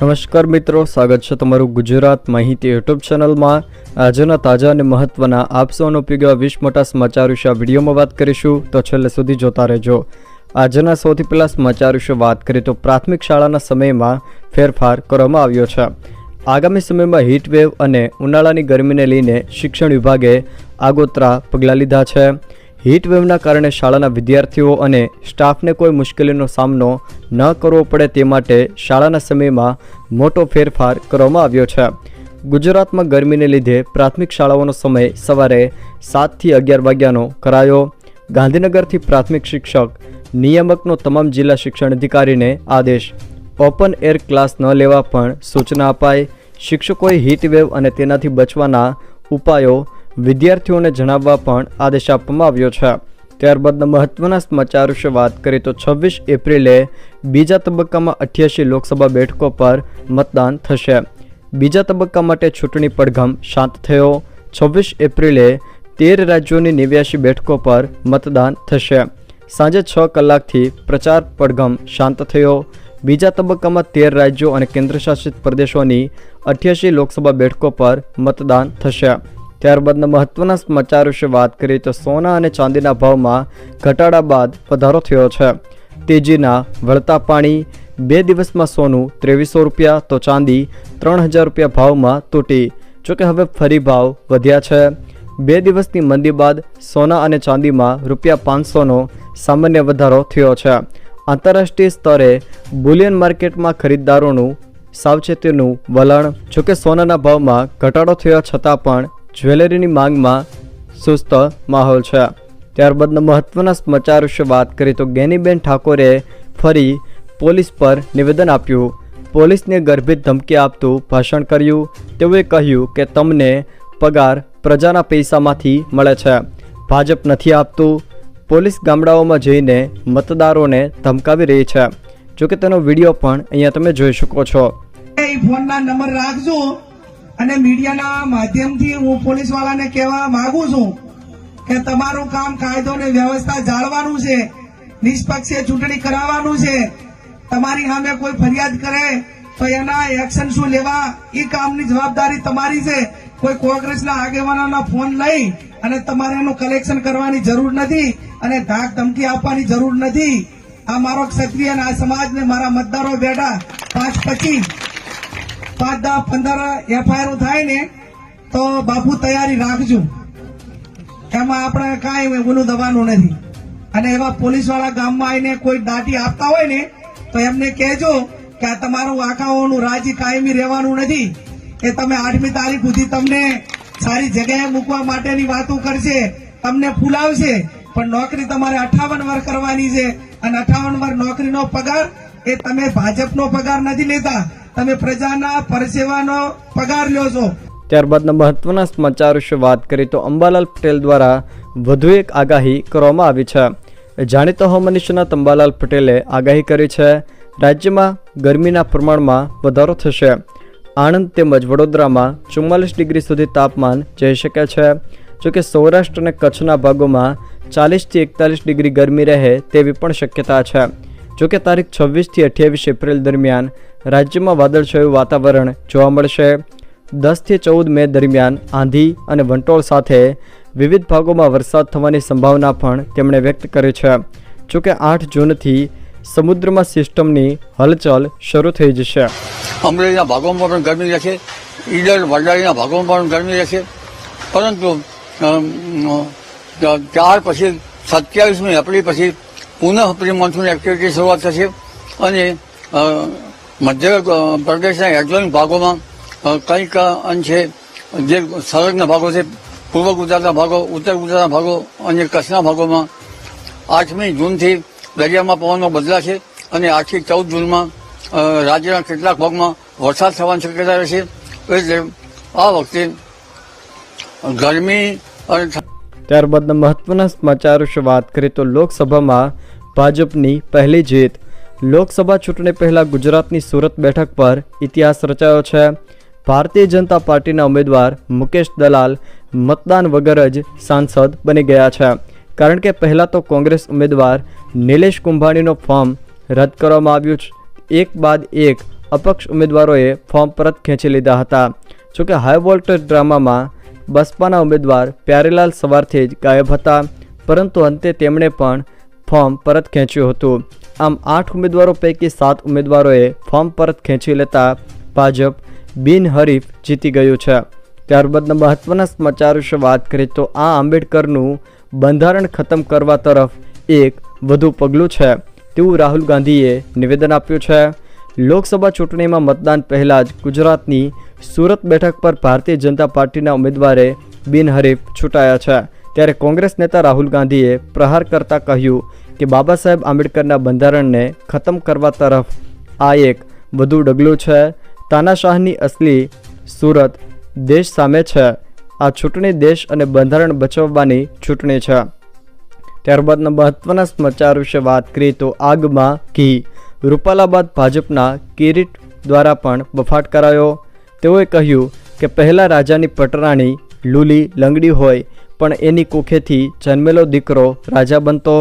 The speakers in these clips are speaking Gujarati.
નમસ્કાર મિત્રો, સ્વાગત છે તમારું ગુજરાત માહિતી યુટ્યુબ ચેનલમાં. આજના તાજા અને મહત્વના આપસોનો ઉપયોગ વીસ મોટા સમાચાર વિશે વિડીયોમાં વાત કરીશું. તો છેલ્લે સુધી જોતા રહેજો. આજના સૌથી પહેલાં સમાચાર વિશે વાત કરીએ તો પ્રાથમિક શાળાના સમયમાં ફેરફાર કરવામાં આવ્યો છે. આગામી સમયમાં હીટવેવ અને ઉનાળાની ગરમીને લઈને શિક્ષણ વિભાગે આગોતરા પગલાં લીધા છે. વેવના કારણે શાળાના વિદ્યાર્થીઓ અને સ્ટાફને કોઈ મુશ્કેલીનો સામનો ન કરવો પડે તે માટે શાળાના સમયમાં મોટો ફેરફાર કરવામાં આવ્યો છે. ગુજરાતમાં ગરમીને લીધે પ્રાથમિક શાળાઓનો સમય સવારે સાતથી અગિયાર વાગ્યાનો કરાયો. ગાંધીનગરથી પ્રાથમિક શિક્ષક, નિયામકનો તમામ જિલ્લા શિક્ષણ અધિકારીને આદેશ. ઓપન એર ક્લાસ ન લેવા પણ સૂચના અપાઈ. શિક્ષકોએ વેવ અને તેનાથી બચવાના ઉપાયો વિદ્યાર્થીઓને જણાવવા પણ આદેશ આપવામાં આવ્યો છે. ત્યારબાદના મહત્વના સમાચાર વિશે વાત કરીએ તો છવ્વીસ એપ્રિલે બીજા તબક્કામાં અઠ્યાસી લોકસભા બેઠકો પર મતદાન થશે. બીજા તબક્કા માટે ચૂંટણી પડઘમ શાંત થયો. છવ્વીસ એપ્રિલે તેર રાજ્યોની નેવ્યાસી બેઠકો પર મતદાન થશે. સાંજે છ કલાકથી પ્રચાર પડઘમ શાંત થયો. બીજા તબક્કામાં તેર રાજ્યો અને કેન્દ્રશાસિત પ્રદેશોની અઠ્યાસી લોકસભા બેઠકો પર મતદાન થશે. ત્યારબાદના મહત્વના સમાચાર વિશે વાત કરીએ તો સોના અને ચાંદીના ભાવમાં ઘટાડા બાદ વધારો થયો છે. તેજીના વળતા પાણી, બે દિવસમાં સોનું ત્રેવીસો રૂપિયા, તો ચાંદી ત્રણ હજાર રૂપિયા ભાવમાં તૂટી. જોકે હવે ફરી ભાવ વધ્યા છે. બે દિવસની મંદી બાદ સોના અને ચાંદીમાં રૂપિયા પાંચસોનો સામાન્ય વધારો થયો છે. આંતરરાષ્ટ્રીય સ્તરે બુલિયન માર્કેટમાં ખરીદદારોનું સાવચેતીનું વલણ, જોકે સોનાના ભાવમાં ઘટાડો થયા છતાં પણ જ્વેલરીની માંગમાં સુસ્ત માહોલ છે. ત્યારબાદના મહત્વના સમાચાર વિશે વાત કરીએ તો ગેનીબેન ઠાકોરે ફરી પોલીસ પર નિવેદન આપ્યું. પોલીસને ગર્ભિત ધમકી આપતું ભાષણ કર્યું. તેઓએ કહ્યું કે તમને પગાર પ્રજાના પૈસામાંથી મળે છે. ભાજપ નથી આપતું. પોલીસ ગામડાઓમાં જઈને મતદારોને ધમકાવી રહી છે. જોકે તેનો વીડિયો પણ અહીંયા તમે જોઈ શકો છો. ફોનના નંબર રાખજો. અને મીડિયાના માધ્યમથી હું પોલીસ વાળાને કહેવા માંગુ છું કે તમારું કામ કાયદો અને વ્યવસ્થા જાળવાનું છે, નિષ્પક્ષે ચૂંટણી કરાવવાનું છે, તમારી સામે કોઈ ફરિયાદ કરે તો એના એક્શન શું લેવા એ કામની જવાબદારી તમારી છે. કોઈ કોંગ્રેસના આગેવાનોના ફોન લઈ અને તમારે એનું કલેક્શન કરવાની જરૂર નથી અને ધાક ધમકી આપવાની જરૂર નથી. આ મારો ક્ષત્રિય અને આ સમાજને મારા મતદારો બેઠા પાંચ પચીસ પાંચ દસ પંદર એફઆઈઆર થાય ને, તો બાપુ તૈયારી રાખજો. એમાં આપણે કાંઈ ઓલું દવાનું નથી. અને એવા પોલીસવાળા ગામમાં આવીને કોઈ દાટી આપતા હોય ને, તો એમને કહેજો કે આ તમારું આખાઓનું રાજી કાયમી રહેવાનું નથી. એ તમે આઠમી તારીખ સુધી તમને સારી જગ્યાએ મૂકવા માટેની વાતો કરશે, તમને ફૂલાવશે પણ નોકરી તમારે અઠાવન વાર કરવાની છે. અને અઠાવન વાર નોકરીનો પગાર એ તમે ભાજપનો પગાર નથી લેતા. તમે પ્રજાના પરસેવાનો પગાર લ્યો છો. ત્યારબાદના મહત્વના સમાચાર વિશે વાત કરીએ તો અંબાલાલ પટેલ દ્વારા વધુ એક આગાહી કરવામાં આવી છે. જાણીતા હવામાન નિષ્ણાત અંબાલાલ પટેલે આગાહી કરી છે, રાજ્યમાં ગરમીના પ્રમાણમાં વધારો થશે. આણંદ તેમજ વડોદરામાં ચુમ્માલીસ ડિગ્રી સુધી તાપમાન જઈ શકે છે. જોકે સૌરાષ્ટ્ર અને કચ્છના ભાગોમાં ચાલીસથી એકતાલીસ ડિગ્રી ગરમી રહે તેવી પણ શક્યતા છે. જોકે તારીખ છવ્વીસથી અઠ્યાવીસ એપ્રિલ દરમિયાન રાજ્યમાં વાદળછાયું વાતાવરણ જોવા મળશે. દસથી ચૌદ મે દરમિયાન આંધી અને વંટોળ સાથે વિવિધ ભાગોમાં વરસાદ થવાની સંભાવના પણ તેમણે વ્યક્ત કરી છે. જોકે આઠ જૂનથી સમુદ્રમાં સિસ્ટમની હલચલ શરૂ થઈ જશે. અમરેલીના ભાગોમાં પણ ગરમી રહેશે. ઈડર વરદારીના ભાગોમાં પણ ગરમી રહેશે. પરંતુ ત્યાર પછી સત્યાવીસમી એપ્રિલ પછી પુનઃ પ્રી મોન્સૂન એક્ટિવિટી શરૂઆત થશે. અને મધ્ય પ્રદેશના એડજોઇન ભાગોમાં કંઈક અંશે જે સરહદના ભાગો છે, પૂર્વ ગુજરાતના ભાગો, ઉત્તર ગુજરાતના ભાગો, અને કચ્છના ભાગોમાં, આઠમી જૂનથી દરિયામાં પવનો બદલાશે અને આઠથી ચૌદ જૂનમાં રાજ્યના કેટલાક ભાગમાં વરસાદ થવાની શક્યતા રહેશે. એટલે આ વખતે ગરમી અને ત્યારબાદના મહત્વના સમાચાર વિશે વાત કરીએ તો લોકસભામાં ભાજપની પહેલી જીત લોકસભા ચૂંટણી પહેલાં ગુજરાતની સુરત બેઠક પર ઇતિહાસ રચાયો છે. ભારતીય જનતા પાર્ટીના ઉમેદવાર મુકેશ દલાલ મતદાન વગર જ સાંસદ બની ગયા છે. કારણ કે પહેલાં તો કોંગ્રેસ ઉમેદવાર નિલેશ કુંભાણીનો ફોર્મ રદ કરવામાં આવ્યું છે. એક બાદ એક અપક્ષ ઉમેદવારોએ ફોર્મ પરત ખેંચી લીધા હતા. જોકે હાઈ વોલ્ટેજ ડ્રામામાં બસપાના ઉમેદવાર પ્યારેલાલ સવારથી જ ગાયબ હતા. પરંતુ અંતે તેમણે પણ ફોર્મ પરત ખેંચ્યું હતું. આમ આઠ ઉમેદવારો પૈકી સાત ઉમેદવારોએ ફોર્મ પરત ખેંચી લેતા ભાજપ બિનહરીફ જીતી ગયું છે. ત્યારબાદના મહત્વના સમાચાર વિશે વાત કરીએ તો આ આંબેડકરનું બંધારણ ખતમ કરવા તરફ એક વધુ પગલું છે. તેવું રાહુલ ગાંધીએ નિવેદન આપ્યું છે. લોકસભા ચૂંટણીમાં મતદાન પહેલાં જ ગુજરાતની સુરત બેઠક પર ભારતીય જનતા પાર્ટીના ઉમેદવારે બિનહરીફ છૂટાયા છે. ત્યારે કોંગ્રેસ નેતા રાહુલ ગાંધીએ પ્રહાર કરતા કહ્યું કે બાબા સાહેબ આંબેડકરના બંધારણને ખતમ કરવા તરફ આ એક વધુ ડગલું છે. તાનાશાહની અસલી સુરત દેશ સામે છે. આ ચૂંટણી દેશ અને બંધારણ બચાવવાની ચૂંટણી છે. ત્યારબાદના મહત્વના સમાચાર વિશે વાત કરીએ તો આગમાં ઘી. રૂપાલા બાદ ભાજપના કિરીટ દ્વારા પણ બફાટ કરાયો. તેઓએ કહ્યું કે પહેલાં રાજાની પટરાણી લૂલી લંગડી હોય, પણ એની કુખેથી જન્મેલો દીકરો રાજા બનતો.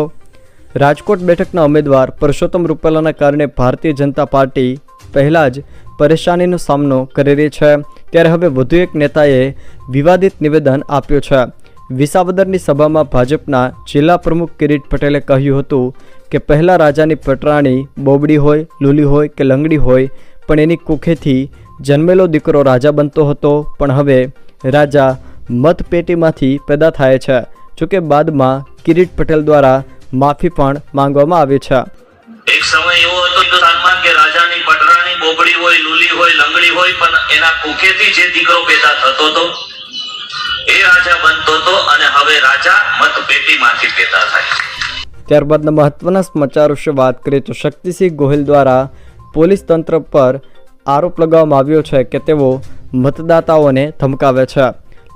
રાજકોટ બેઠકના ઉમેદવાર પરસોત્તમ રૂપાલાના કારણે ભારતીય જનતા પાર્ટી પહેલાં જ પરેશાનીનો સામનો કરી રહી છે. ત્યારે હવે વધુ એક નેતાએ વિવાદિત નિવેદન આપ્યું છે. વિસાવદરની સભામાં ભાજપના જિલ્લા પ્રમુખ કિરીટ પટેલે કહ્યું હતું કે પહેલાં રાજાની પટરાણી બોબડી હોય, લૂલી હોય કે લંગડી હોય, પણ એની કુખેથી જન્મેલો દીકરો રાજા બનતો હતો. પણ હવે રાજા મતપેટીમાંથી પેદા થાય છે. જોકે બાદમાં કિરીટ પટેલ દ્વારા માફી પણ માંગવામાં આવી છે. એક સમય એવો હતો હિન્દુસ્તાનમાં કે રાજાની પટરાની બોબડી હોય લૂલી હોય લંગડી હોય પણ એના કુખેથી જે દીકરો પેદા થતો હતો એ રાજા બનતો હતો અને હવે રાજા મતપેટીમાંથી પેદા થાય. ત્યારબાદના મહત્વના સમાચાર વિશે વાત કરીએ તો શક્તિસિંહ ગોહિલ દ્વારા પોલીસ તંત્ર પર આરોપ લગાવવામાં આવ્યો છે કે તેઓ મતદાતાઓને ધમકાવે છે.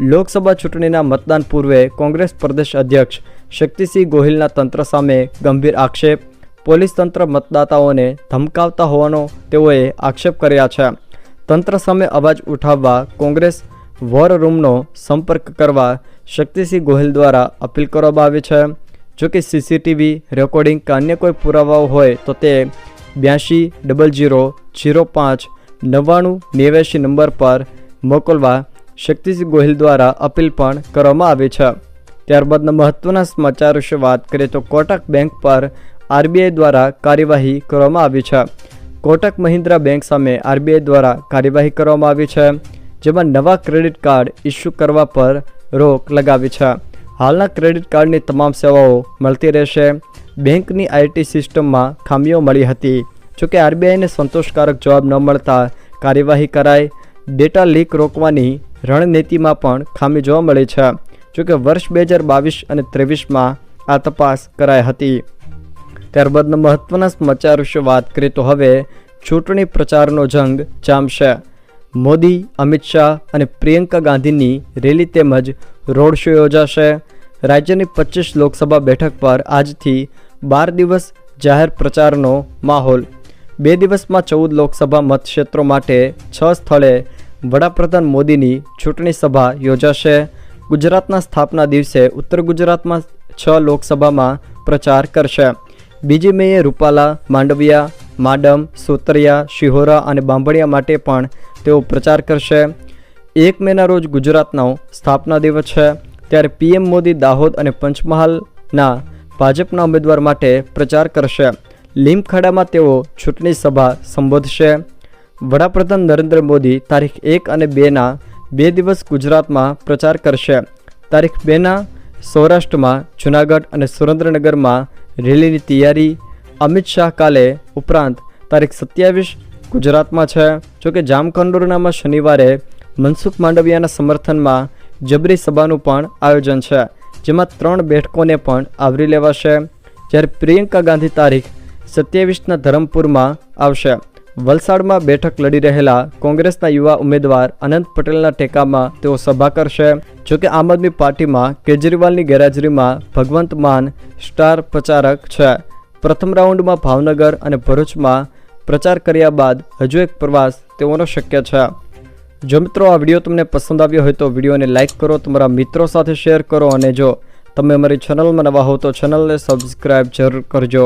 લોકસભા ચૂંટણીના મતદાન પૂર્વે કોંગ્રેસ પ્રદેશ અધ્યક્ષ શક્તિસિંહ ગોહિલના તંત્ર સામે ગંભીર આક્ષેપ. પોલીસ તંત્ર મતદાતાઓને ધમકાવતા હોવાનો તેઓએ આક્ષેપ કર્યા છે. તંત્ર સામે અવાજ ઉઠાવવા કોંગ્રેસ વોર રૂમનો સંપર્ક કરવા શક્તિસિંહ ગોહિલ દ્વારા અપીલ કરવામાં આવી છે. જો કે સીસીટીવી રેકોર્ડિંગ કે અન્ય કોઈ પુરાવાઓ હોય તો તે બ્યાસી ડબલ જીરો જીરો પાંચ નવ્વાણું નેવ્યાસી નંબર પર મોકલવા શક્તિસિંહ ગોહિલ દ્વારા અપીલ પણ કરવામાં આવી છે. ત્યારબાદના મહત્વના સમાચાર વિશે વાત કરીએ તો કોટક બેંક પર આરબીઆઈ દ્વારા કાર્યવાહી કરવામાં આવી છે. કોટક મહિન્દ્રા બેંક સામે આરબીઆઈ દ્વારા કાર્યવાહી કરવામાં આવી છે, જેમાં નવા ક્રેડિટ કાર્ડ ઇસ્યુ કરવા પર રોક લગાવી છે. હાલના ક્રેડિટ કાર્ડની તમામ સેવાઓ મળતી રહેશે. બેંકની આઈટી સિસ્ટમમાં ખામીઓ મળી હતી. જોકે આરબીઆઈને સંતોષકારક જવાબ ન મળતા કાર્યવાહી કરાઈ. ડેટા લીક રોકવાની રણનીતિમાં પણ ખામી જોવા મળી છે. જોકે વર્ષ બે હજાર બાવીસ અને ત્રેવીસમાં આ તપાસ કરાઈ હતી. ત્યારબાદના મહત્વના સમાચાર વિશે વાત કરીએ તો હવે ચૂંટણી પ્રચારનો જંગ જામશે. મોદી, અમિત શાહ અને પ્રિયંકા ગાંધીની રેલી તેમજ રોડ શો યોજાશે. રાજ્યની પચીસ લોકસભા બેઠક પર આજથી બાર દિવસ જાહેર પ્રચારનો માહોલ. બે દિવસમાં ચૌદ લોકસભા મતક્ષેત્રો માટે છ સ્થળે વડાપ્રધાન મોદીની ચૂંટણી સભા યોજાશે. ગુજરાતના સ્થાપના દિવસે ઉત્તર ગુજરાતમાં છ લોકસભામાં પ્રચાર કરશે. બીજી મેએ રૂપાલા, માંડવિયા, માડમ, સોતરિયા, શિહોરા અને બાંભણિયા માટે પણ તેઓ પ્રચાર કરશે. એક મેના રોજ ગુજરાતનો સ્થાપના દિવસ છે. ત્યારે પીએમ મોદી દાહોદ અને પંચમહાલના ભાજપના ઉમેદવાર માટે પ્રચાર કરશે. લીમખેડામાં તેઓ ચૂંટણી સભા સંબોધશે. વડાપ્રધાન નરેન્દ્ર મોદી તારીખ એક અને બેના બે દિવસ ગુજરાતમાં પ્રચાર કરશે. તારીખ બેના સૌરાષ્ટ્રમાં જૂનાગઢ અને સુરેન્દ્રનગરમાં રેલીની તૈયારી. અમિત શાહ કાલે ઉપરાંત તારીખ સત્યાવીસ ગુજરાતમાં છે. જોકે જામકંડોરનામાં શનિવારે મનસુખ માંડવિયાના સમર્થનમાં જબરી સભાનું પણ આયોજન છે, જેમાં ત્રણ બેઠકોને પણ આવરી લેવાશે. જ્યારે પ્રિયંકા ગાંધી તારીખ સત્યાવીસના ધરમપુરમાં આવશે. વલસાડમાં બેઠક લડી રહેલા કોંગ્રેસના યુવા ઉમેદવાર અનંત પટેલના ટેકામાં તેઓ સભા કરશે. જોકે આમ આદમી પાર્ટીમાં કેજરીવાલની ગેરહાજરીમાં ભગવંત માન સ્ટાર પ્રચારક છે. પ્રથમ રાઉન્ડમાં ભાવનગર અને ભરૂચમાં પ્રચાર કર્યા બાદ હજુ એક પ્રવાસ તેઓનો શક્ય છે. જો મિત્રો આ વીડિયો તમને પસંદ આવ્યો હોય તો વિડીયોને લાઇક કરો, તમારા મિત્રો સાથે શેર કરો અને જો તમે અમારી ચેનલમાં નવા હો તો ચેનલને સબસ્ક્રાઇબ જરૂર કરજો.